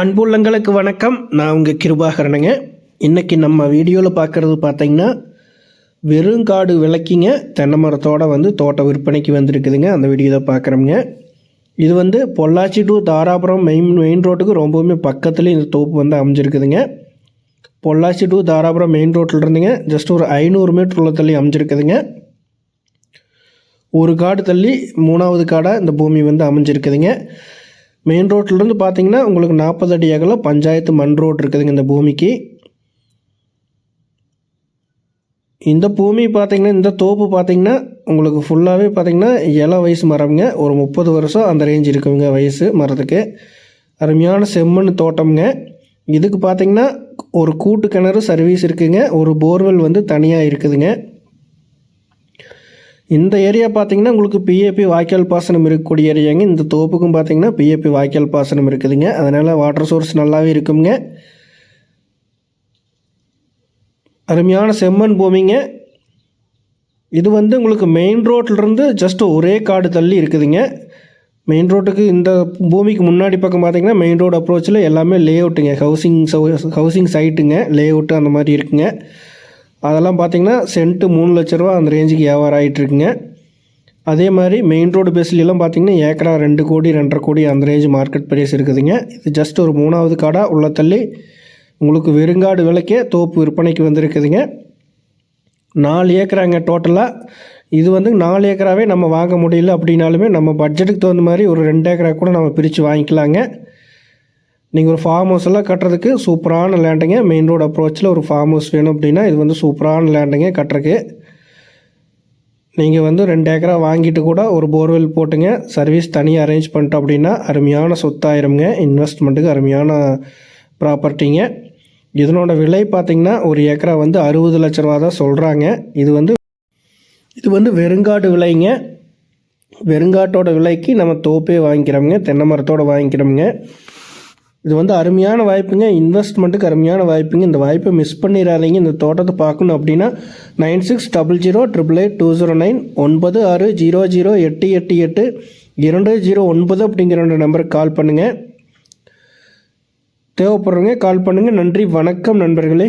அன்புள்ளங்களுக்கு வணக்கம். நான் உங்கள் கிருபாகரனுங்க. இன்றைக்கி நம்ம வீடியோவில் பார்க்குறது பார்த்தீங்கன்னா வெறுங்காடு விளக்கிங்க தென்னை மரத்தோட வந்து தோட்ட விற்பனைக்கு வந்திருக்குதுங்க. அந்த வீடியோ தான் பார்க்குறோங்க இது வந்து Pollachi to Dharapuram main main ரோட்டுக்கு ரொம்பவுமே பக்கத்துலேயே இந்த தோப்பு வந்து அமைஞ்சிருக்குதுங்க. பொள்ளாச்சி டு தாராபுரம் மெயின் ரோட்டில் இருந்துங்க. ஜஸ்ட் ஒரு ஐநூறு மீட்டர் உள்ள தள்ளி அமைஞ்சிருக்குதுங்க. ஒரு காடு தள்ளி மூணாவது காடாக இந்த பூமி வந்து அமைஞ்சிருக்குதுங்க. மெயின் ரோட்லேருந்து பார்த்தீங்கன்னா உங்களுக்கு நாற்பது அடி அகலம் பஞ்சாயத்து மண் ரோடு இருக்குதுங்க இந்த பூமிக்கு. இந்த பூமி பார்த்தீங்கன்னா இந்த தோப்பு பார்த்தீங்கன்னா உங்களுக்கு ஃபுல்லாகவே பார்த்தீங்கன்னா இலை வயசு மரம்ங்க. ஒரு முப்பது வருஷம் அந்த ரேஞ்ச் இருக்குங்க வயசு மரத்துக்கு. அருமையான செம்மண் தோட்டம்ங்க. இதுக்கு பார்த்தீங்கன்னா ஒரு கூட்டு கிணறு சர்வீஸ் இருக்குதுங்க ஒரு போர்வெல் வந்து தனியாக இருக்குதுங்க. இந்த ஏரியா பார்த்தீங்கன்னா உங்களுக்கு பிஏபி வாய்க்கால் பாசனம் இருக்கக்கூடிய ஏரியாங்க இந்த தோப்புக்கும் பார்த்தீங்கன்னா பிஏபி வாய்க்கால் பாசனம் இருக்குதுங்க. அதனால் வாட்டர் சோர்ஸ் நல்லாவே இருக்குங்க. அருமையான செம்மண் பூமிங்க. இது வந்து உங்களுக்கு மெயின் ரோட்லேருந்து ஜஸ்ட் ஒரே காடு தள்ளி இருக்குதுங்க. மெயின் ரோட்டுக்கு இந்த பூமிக்கு முன்னாடி பக்கம் பார்த்தீங்கன்னா மெயின் ரோடு அப்ரோச்சில் எல்லாமே லே அவுட்டுங்க ஹவுசிங் ஹவுசிங் சைட்டுங்க லே அவுட்டு அந்த மாதிரி இருக்குங்க. அதெல்லாம் பார்த்தீங்கன்னா சென்ட்டு மூணு லட்ச ரூபா அந்த ரேஞ்சுக்கு வியாபாரம் ஆகிட்டுருக்குங்க அதே மாதிரி மெயின் ரோடு பேஸ்லாம் பார்த்தீங்கன்னா ஏக்கரா ரெண்டு கோடி ரெண்டரை கோடி அந்த ரேஞ்சு மார்க்கெட் ப்ரைஸ் இருக்குதுங்க. இது ஜஸ்ட் ஒரு மூணாவது காடாக உள்ள தள்ளி உங்களுக்கு வெறுங்காடு விலைக்கே தோப்பு விற்பனைக்கு வந்திருக்குதுங்க. நாலு ஏக்கராங்க டோட்டலாக இது வந்து நாலு ஏக்கராகவே நம்ம வாங்க முடியல அப்படின்னாலுமே நம்ம பட்ஜெட்டுக்கு தகுந்த மாதிரி ஒரு ரெண்டு ஏக்கரா கூட நம்ம பிரித்து வாங்கிக்கலாங்க. நீங்கள் ஒரு ஃபார்ம் ஹவுஸ் எல்லாம் கட்டுறதுக்கு சூப்பரான லேண்டுங்க மெயின் ரோடு அப்ரோச்சில் ஒரு ஃபார்ம் ஹவுஸ் வேணும் அப்படின்னா இது வந்து சூப்பரான லேண்டுங்க கட்டுறதுக்கு. நீங்கள் வந்து ரெண்டு ஏக்கரா வாங்கிட்டு கூட ஒரு போர்வெல் போட்டுங்க. சர்வீஸ் தனியாக அரேஞ்ச் பண்ணிட்டோம் அப்படின்னா அருமையான சொத்தாயிருங்க இன்வெஸ்ட்மெண்ட்டுக்கு அருமையான ப்ராப்பர்ட்டிங்க இதனோட விலை பார்த்திங்கன்னா ஒரு ஏக்கரா வந்து அறுபது லட்ச ரூபா தான் சொல்கிறாங்க இது வந்து இது வந்து வெறுங்காடு விலைங்க. வெறுங்காட்டோட விலைக்கு நம்ம தோப்பே வாங்கிக்கிறோமுங்க. தென்னை மரத்தோடு வாங்கிக்கிறோமுங்க. இது வந்து அருமையான வாய்ப்புங்க. இன்வெஸ்ட்மெண்ட்டுக்கு அருமையான வாய்ப்புங்க. இந்த வாய்ப்பை மிஸ் பண்ணிடாதீங்க இந்த தோட்டத்தை பார்க்கணும் அப்படின்னா nine six double zero triple eight two zero nine ஒன்பது ஆறு ஜீரோ ஜீரோ எட்டு எட்டு எட்டு இரண்டு ஜீரோ ஒன்பது அப்படிங்கிற ரெண்டு நம்பருக்கு கால் பண்ணுங்கள் தேவைப்படுறவங்க கால் பண்ணுங்கள் நன்றி வணக்கம் நண்பர்களே.